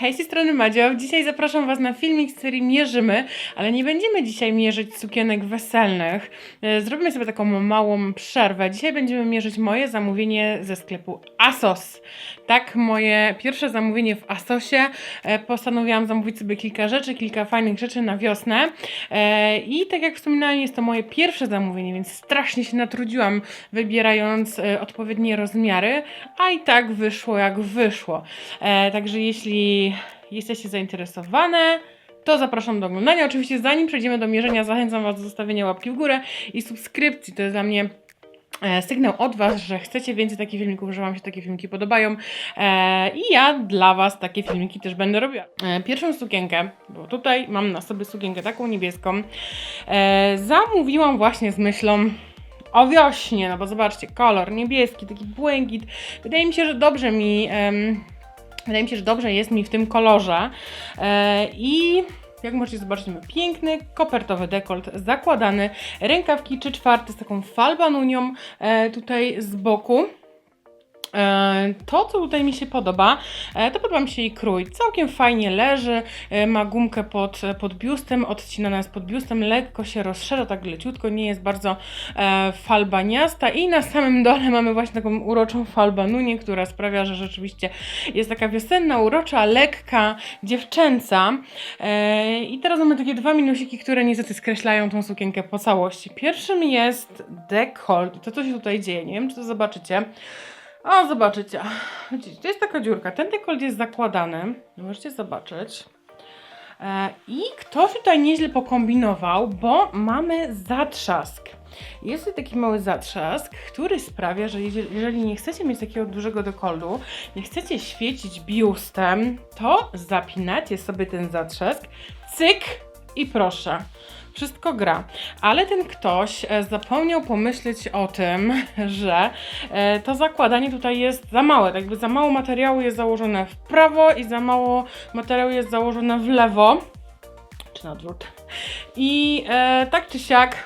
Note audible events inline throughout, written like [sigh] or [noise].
Hej, z tej strony Madzio. Dzisiaj zapraszam Was na filmik z serii Mierzymy, ale nie będziemy dzisiaj mierzyć sukienek weselnych. E, Zrobimy sobie taką małą przerwę. Dzisiaj będziemy mierzyć moje zamówienie ze sklepu ASOS. Tak, moje pierwsze zamówienie w ASOSie. E, Postanowiłam zamówić sobie kilka rzeczy, kilka fajnych rzeczy na wiosnę. E, I tak jak wspominałam, jest to moje pierwsze zamówienie, więc strasznie się natrudziłam wybierając e, odpowiednie rozmiary, a i tak wyszło jak wyszło. Także jeśli jesteście zainteresowane, to zapraszam do oglądania. Oczywiście zanim przejdziemy do mierzenia, zachęcam Was do zostawienia łapki w górę i subskrypcji. To jest dla mnie sygnał od Was, że chcecie więcej takich filmików, że Wam się takie filmiki podobają. E, I ja dla Was takie filmiki też będę robiła. E, pierwszą sukienkę, bo tutaj mam na sobie sukienkę taką niebieską, e, zamówiłam właśnie z myślą o wiośnie, no bo zobaczcie, kolor niebieski, taki błękit. Wydaje mi się, że dobrze mi... Wydaje mi się, że dobrze jest mi w tym kolorze. E, I jak możecie zobaczyć, mamy piękny, kopertowy dekolt zakładany, rękawki 3 czwarte z taką falbanunią e, tutaj z boku. E, To, co tutaj mi się podoba, e, to podoba mi się jej krój. Całkiem fajnie leży, e, ma gumkę pod, pod biustem, odcinana jest pod biustem, lekko się rozszerza, tak leciutko, nie jest bardzo falbaniasta i na samym dole [laughs] mamy właśnie taką uroczą falbanunię, która sprawia, że rzeczywiście jest taka wiosenna, urocza, lekka, dziewczęca. I teraz mamy takie dwa minusiki, które niestety skreślają tą sukienkę po całości. Pierwszym jest dekolt. To co się tutaj dzieje? Nie wiem, czy to zobaczycie. O, zobaczycie. Widzicie, to jest taka dziurka. Ten dekolt jest zakładany. Możecie zobaczyć. E, I ktoś tutaj nieźle pokombinował, bo mamy zatrzask. Jest tutaj taki mały zatrzask, który sprawia, że jeżeli, nie chcecie mieć takiego dużego dekoltu, nie chcecie świecić biustem, to zapinacie sobie ten zatrzask, cyk i proszę. Wszystko gra. Ale ten ktoś e, zapomniał pomyśleć o tym, [laughs] że e, to zakładanie tutaj jest za małe. Tak jakby za mało materiału jest założone w prawo i za mało materiału jest założone w lewo. Czy na odwrót. I e, tak czy siak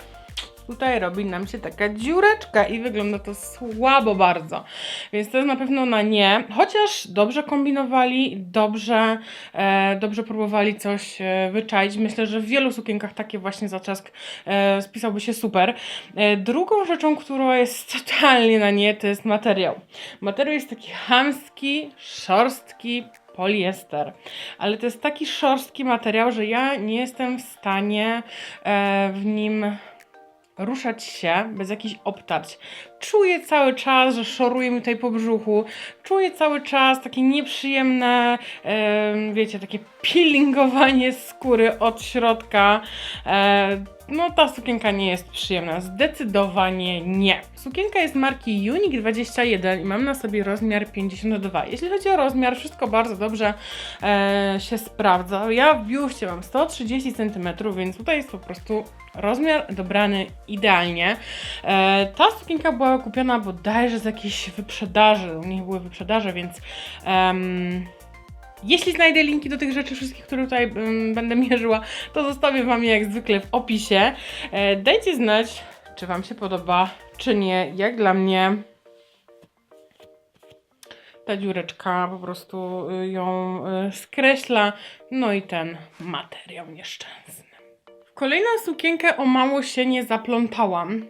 tutaj robi nam się taka dziureczka i wygląda to słabo bardzo. Więc to jest na pewno na nie. Chociaż dobrze kombinowali, dobrze, e, dobrze próbowali coś e, wyczaić. Myślę, że w wielu sukienkach takie właśnie zaczask e, spisałby się super. E, drugą rzeczą, która jest [laughs] totalnie na nie, to jest materiał. Materiał jest taki chamski, szorstki, poliester. Ale to jest taki szorstki materiał, że ja nie jestem w stanie e, w nim ruszać się bez jakichś obtarć. Czuję cały czas, że szoruje mi tutaj po brzuchu. Czuję cały czas takie nieprzyjemne, em, wiecie, takie peelingowanie skóry od środka. E, no ta sukienka nie jest przyjemna, zdecydowanie nie. Sukienka jest marki Unique 21 i mam na sobie rozmiar 52. Jeśli chodzi o rozmiar, wszystko bardzo dobrze e, się sprawdza. Ja w biuście mam 130 cm, więc tutaj jest po prostu rozmiar dobrany idealnie. E, ta sukienka była kupiona bodajże z jakiejś wyprzedaży, u nich były wyprzedaże, więc em, jeśli znajdę linki do tych rzeczy wszystkich, które tutaj ym, będę [laughs] mierzyła, to zostawię Wam je jak zwykle w opisie. E, dajcie znać, czy Wam się podoba, czy nie. Jak dla mnie ta dziureczka po prostu y, ją y, skreśla. No i ten materiał nieszczęsny. W kolejną sukienkę o mało się nie zaplątałam.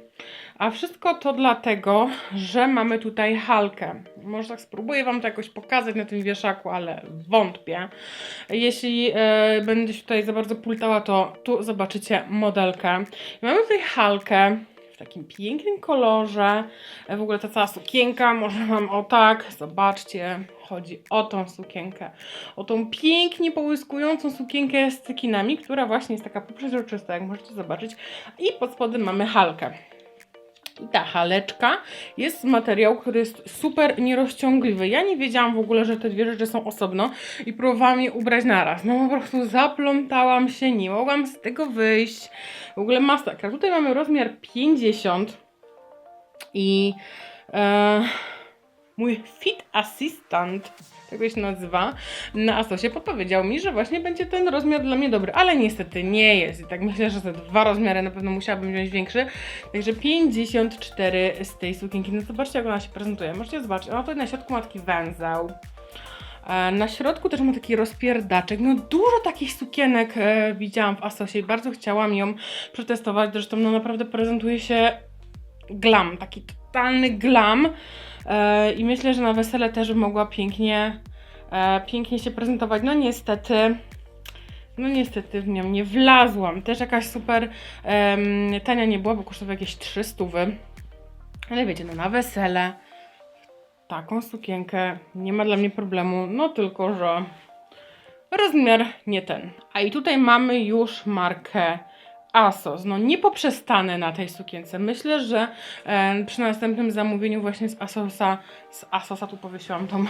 A wszystko to dlatego, że mamy tutaj halkę. Może tak spróbuję Wam to jakoś pokazać na tym wieszaku, ale wątpię. Jeśli e, będę się tutaj za bardzo pultała, to tu zobaczycie modelkę. Mamy tutaj halkę w takim pięknym kolorze. E, W ogóle ta cała sukienka, może mam o tak, zobaczcie, chodzi o tą sukienkę. O tą pięknie połyskującą sukienkę z cekinami, która właśnie jest taka poprzezroczysta, jak możecie zobaczyć. I pod spodem mamy halkę. I ta haleczka jest z materiału, który jest super nierozciągliwy. Ja nie wiedziałam w ogóle, że te dwie rzeczy są osobno i próbowałam je ubrać naraz. No po prostu zaplątałam się, nie mogłam z tego wyjść. W ogóle masakra. Tutaj mamy rozmiar 50 i e, mój fit assistant, się nazywa, na Asosie podpowiedział mi, że właśnie będzie ten rozmiar dla mnie dobry, ale niestety nie jest. I tak myślę, że te dwa rozmiary na pewno musiałabym wziąć większy. Także 54 z tej sukienki. No zobaczcie, jak ona się prezentuje. Możecie zobaczyć, ona tutaj na środku ma taki węzeł. E, Na środku też ma taki rozpierdaczek. No dużo takich sukienek e, widziałam w Asosie i bardzo chciałam ją przetestować. Zresztą no naprawdę prezentuje się glam, taki totalny glam. E, I myślę, że na wesele też mogła pięknie, e, pięknie się prezentować. No niestety, no niestety w nią nie wlazłam. Też jakaś super em, tania nie była, bo kosztowała jakieś 300 wy. Ale wiecie, no na wesele taką sukienkę nie ma dla mnie problemu, no tylko, że rozmiar nie ten. A i tutaj mamy już markę Asos. No nie poprzestanę na tej sukience. Myślę, że e, przy następnym zamówieniu właśnie z Asosa, z Asosa tu powiesiłam tą,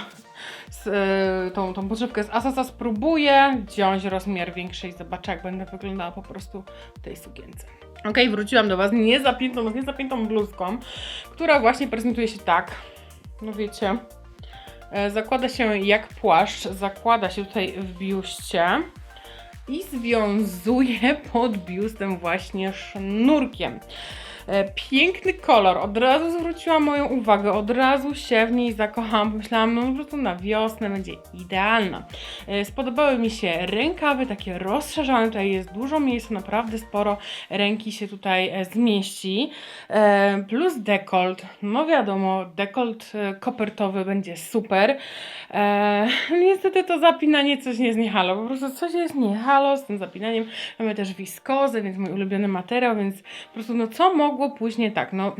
z, e, tą, tą podszewkę z Asosa, spróbuję wziąć rozmiar większy i zobaczę jak będę wyglądała po prostu w tej sukience. Ok, wróciłam do Was nie zapiętą, no nie zapiętą bluzką, która właśnie prezentuje się tak. No wiecie, e, zakłada się jak płaszcz, zakłada się tutaj w biuście i związuje pod biustem właśnie sznurkiem. E, Piękny kolor, od razu zwróciła moją uwagę, od razu się w niej zakochałam. Pomyślałam, no po prostu na wiosnę będzie idealna. E, Spodobały mi się rękawy, takie rozszerzone, tutaj jest dużo miejsca, naprawdę sporo ręki się tutaj e, zmieści. Plus dekolt, no wiadomo, dekolt kopertowy będzie super. [laughs] Niestety to zapinanie coś nie jest nie halo, po prostu coś jest nie halo z tym zapinaniem. Mamy też wiskozę, więc mój ulubiony materiał, więc po prostu no co mogło później tak, no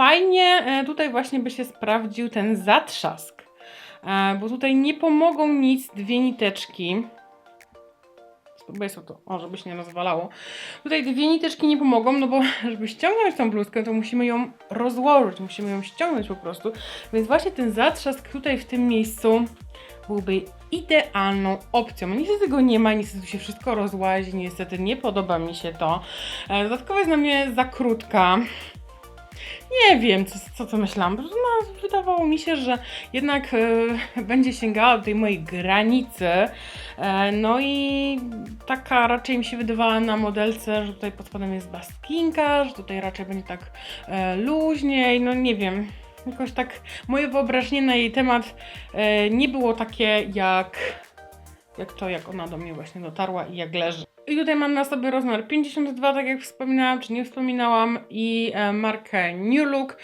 fajnie e, tutaj właśnie by się sprawdził ten zatrzask, e, bo tutaj nie pomogą nic dwie niteczki. Spróbuję sobie to, o, żeby się nie rozwalało. Tutaj dwie niteczki nie pomogą, no bo [laughs] żeby ściągnąć tą bluzkę, to musimy ją rozłożyć, musimy ją ściągnąć po prostu. Więc właśnie ten zatrzask tutaj w tym miejscu byłby idealną opcją. Niestety go nie ma, niestety się wszystko rozłazi, niestety nie podoba mi się to. E, Dodatkowo jest na mnie za krótka. Nie wiem, co, co, co myślałam. No, wydawało mi się, że jednak e, [laughs] będzie sięgała do tej mojej granicy. E, no i taka raczej mi się wydawała na modelce, że tutaj pod spodem jest baskinka, że tutaj raczej będzie tak e, luźniej. No nie wiem. Jakoś tak moje wyobrażenie na jej temat e, nie było takie jak, jak to, jak ona do mnie właśnie dotarła i jak leży. I tutaj mam na sobie rozmiar 52, tak jak wspominałam, czy nie wspominałam, i e, markę New Look.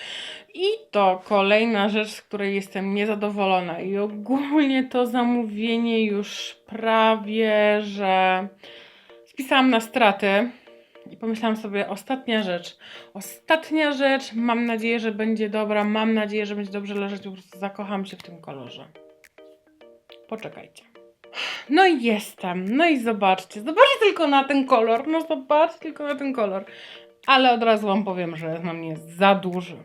I to kolejna rzecz, z której jestem niezadowolona. I ogólnie to zamówienie już prawie, że spisałam na straty. I pomyślałam sobie, ostatnia rzecz. Ostatnia rzecz, mam nadzieję, że będzie dobra, mam nadzieję, że będzie dobrze leżeć, po prostu zakocham się w tym kolorze. Poczekajcie. No i jestem, no i zobaczcie, zobaczcie tylko na ten kolor, no zobaczcie tylko na ten kolor. Ale od razu Wam powiem, że na mnie za duży.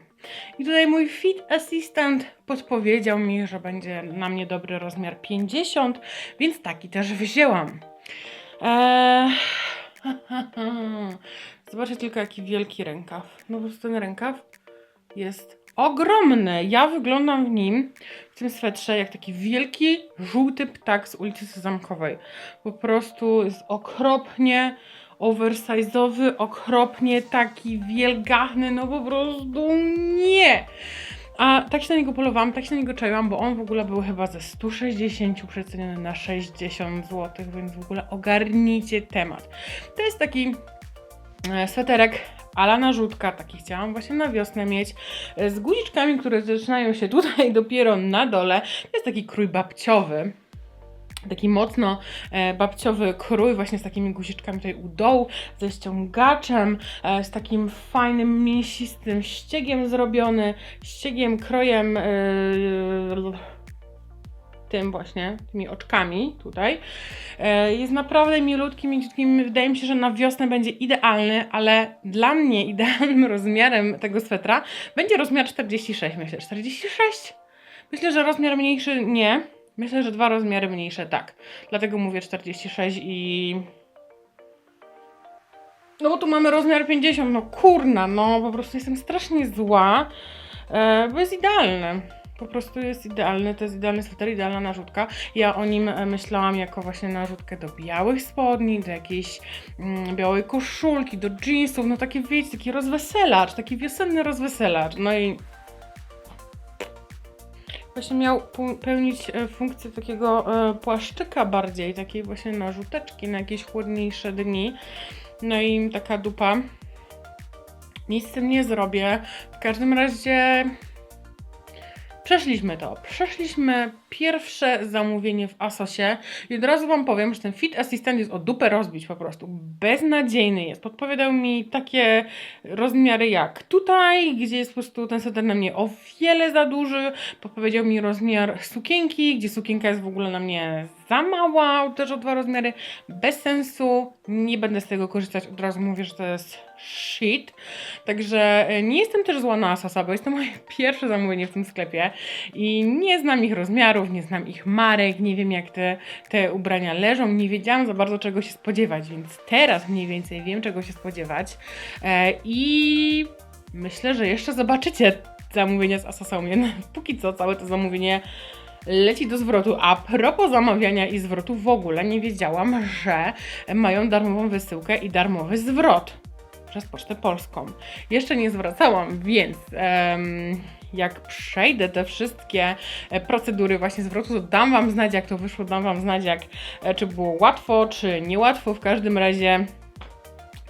I tutaj mój fit assistant podpowiedział mi, że będzie na mnie dobry rozmiar 50, więc taki też wzięłam. Eee... Zobaczcie tylko jaki wielki rękaw. No po prostu ten rękaw jest ogromny. Ja wyglądam w nim, w tym swetrze, jak taki wielki, żółty ptak z ulicy Sezamkowej. Po prostu jest okropnie oversize'owy, okropnie taki wielgachny, no po prostu nie. A tak się na niego polowałam, tak się na niego czaiłam, bo on w ogóle był chyba ze 160 przeceniony na 60 zł, więc w ogóle ogarnijcie temat. To jest taki sweterek ala narzutka, taki chciałam właśnie na wiosnę mieć, e, z guziczkami, które zaczynają się tutaj [laughs] dopiero na dole. To jest taki krój babciowy. Taki mocno e, babciowy krój, właśnie z takimi guziczkami tutaj u dołu, ze ściągaczem, e, z takim fajnym, mięsistym ściegiem zrobiony, ściegiem, krojem, e, tym właśnie, tymi oczkami tutaj. E, jest naprawdę milutki, mięciutki. Wydaje mi się, że na wiosnę będzie idealny, ale dla mnie idealnym [laughs] rozmiarem tego swetra będzie rozmiar 46, myślę. 46? Myślę, że rozmiar mniejszy nie. Myślę, że dwa rozmiary mniejsze tak. Dlatego mówię 46 i. No bo tu mamy rozmiar 50, no kurna, no po prostu jestem strasznie zła, e, bo jest idealny. Po prostu jest idealny, to jest idealny sweter, idealna narzutka. Ja o nim e, myślałam jako właśnie narzutkę do białych spodni, do jakiejś mm, białej koszulki, do jeansów, no taki wiecie, taki rozweselacz, taki wiosenny rozweselacz. No i właśnie miał pełnić e, funkcję takiego e, płaszczyka bardziej, takiej właśnie narzuteczki na jakieś chłodniejsze dni. No i taka dupa. Nic z tym nie zrobię. W każdym razie przeszliśmy to. Przeszliśmy pierwsze zamówienie w Asosie i od razu Wam powiem, że ten Fit Assistant jest o dupę rozbić po prostu. Beznadziejny jest. Podpowiadał mi takie rozmiary jak tutaj, gdzie jest po prostu ten sweter na mnie o wiele za duży. Podpowiedział mi rozmiar sukienki, gdzie sukienka jest w ogóle na mnie za mała, też o dwa rozmiary. Bez sensu. Nie będę z tego korzystać. Od razu mówię, że to jest shit. Także e, nie jestem też zła na Asosa, bo jest to moje [laughs] pierwsze zamówienie w tym sklepie i nie znam ich rozmiarów, nie znam ich marek, nie wiem jak te, te ubrania leżą, nie wiedziałam za bardzo czego się spodziewać, więc teraz mniej więcej wiem czego się spodziewać e, i myślę, że jeszcze zobaczycie zamówienia z mnie. [laughs] Póki co całe to zamówienie leci do zwrotu. A propos zamawiania i zwrotu, w ogóle nie wiedziałam, że mają darmową wysyłkę i darmowy zwrot przez Pocztę Polską. Jeszcze nie zwracałam, więc em, jak przejdę te wszystkie e, procedury właśnie zwrotu, to dam Wam znać, jak to wyszło, dam Wam znać, jak, e, czy było łatwo, czy niełatwo. W każdym razie,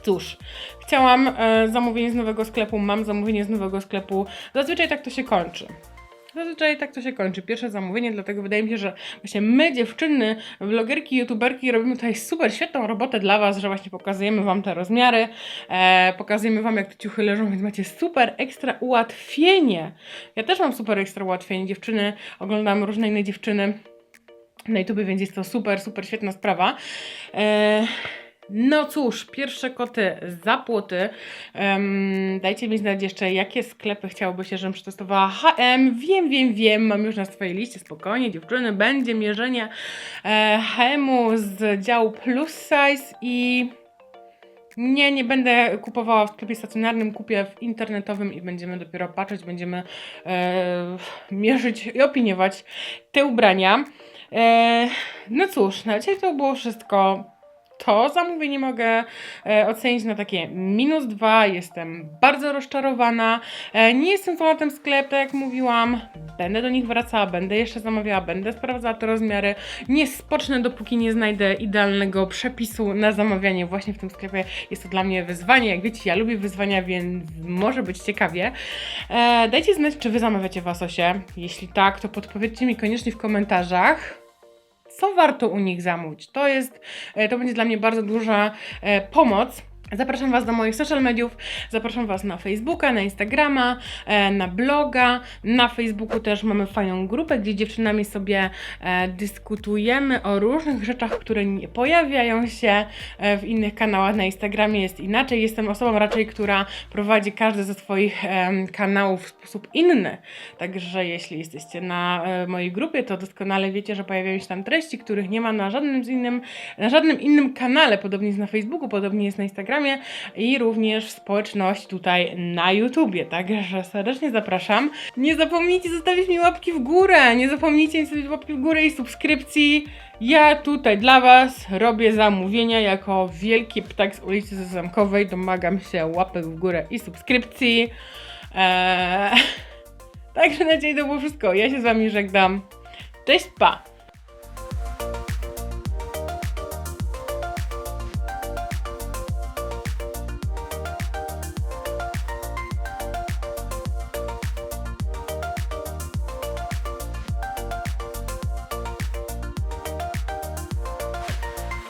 cóż, chciałam e, zamówienie z nowego sklepu, mam zamówienie z nowego sklepu. Zazwyczaj tak to się kończy. Zazwyczaj tak to się kończy. Pierwsze zamówienie, dlatego wydaje mi się, że właśnie my, dziewczyny, vlogerki, youtuberki, robimy tutaj super świetną robotę dla Was, że właśnie pokazujemy Wam te rozmiary, e, pokazujemy Wam, jak te ciuchy leżą, więc macie super ekstra ułatwienie. Ja też mam super ekstra ułatwienie. Dziewczyny, oglądam różne inne dziewczyny na YouTube, więc jest to super, super świetna sprawa. E, no cóż, pierwsze koty za płoty. Em, dajcie mi znać jeszcze, jakie sklepy chciałobyście, żebym przetestowała. HM, wiem, wiem, wiem, mam już na swojej liście, spokojnie, dziewczyny, będzie mierzenie e, HM-u z działu plus size i nie, nie będę kupowała w sklepie stacjonarnym, kupię w internetowym i będziemy dopiero patrzeć, będziemy e, mierzyć i opiniować te ubrania. E, no cóż, na dzisiaj to było wszystko. To zamówienie mogę e, ocenić na takie minus dwa. Jestem bardzo rozczarowana. E, nie jestem fanatem sklepu, tak jak mówiłam. Będę do nich wracała, będę jeszcze zamawiała, będę sprawdzała te rozmiary. Nie spocznę, dopóki nie znajdę idealnego przepisu na zamawianie właśnie w tym sklepie. Jest to dla mnie wyzwanie. Jak wiecie, ja lubię wyzwania, więc może być ciekawie. E, dajcie znać, czy wy zamawiacie w Asosie. Jeśli tak, to podpowiedzcie mi koniecznie w komentarzach co warto u nich zamówić. To jest, e, to będzie dla mnie bardzo duża e, pomoc. Zapraszam Was do moich social mediów, zapraszam Was na Facebooka, na Instagrama, e, na bloga. Na Facebooku też mamy fajną grupę, gdzie dziewczynami sobie e, dyskutujemy o różnych rzeczach, które nie pojawiają się e, w innych kanałach. Na Instagramie jest inaczej. Jestem osobą raczej, która prowadzi każdy ze swoich kanałów w sposób inny. Także jeśli jesteście na mojej grupie, to doskonale wiecie, że pojawiają się tam treści, których nie ma na żadnym innym, na żadnym innym kanale. Podobnie jest na Facebooku, podobnie jest na Instagramie i również w społeczności tutaj na YouTubie. Także serdecznie zapraszam. Nie zapomnijcie zostawić mi łapki w górę. Nie zapomnijcie zostawić łapki w górę i subskrypcji. Ja tutaj dla Was robię zamówienia jako wielki ptak z ulicy Zamkowej. Domagam się łapek w górę i subskrypcji. Eee... [laughs] Także na dzisiaj to było wszystko. Ja się z Wami żegnam. Cześć, pa!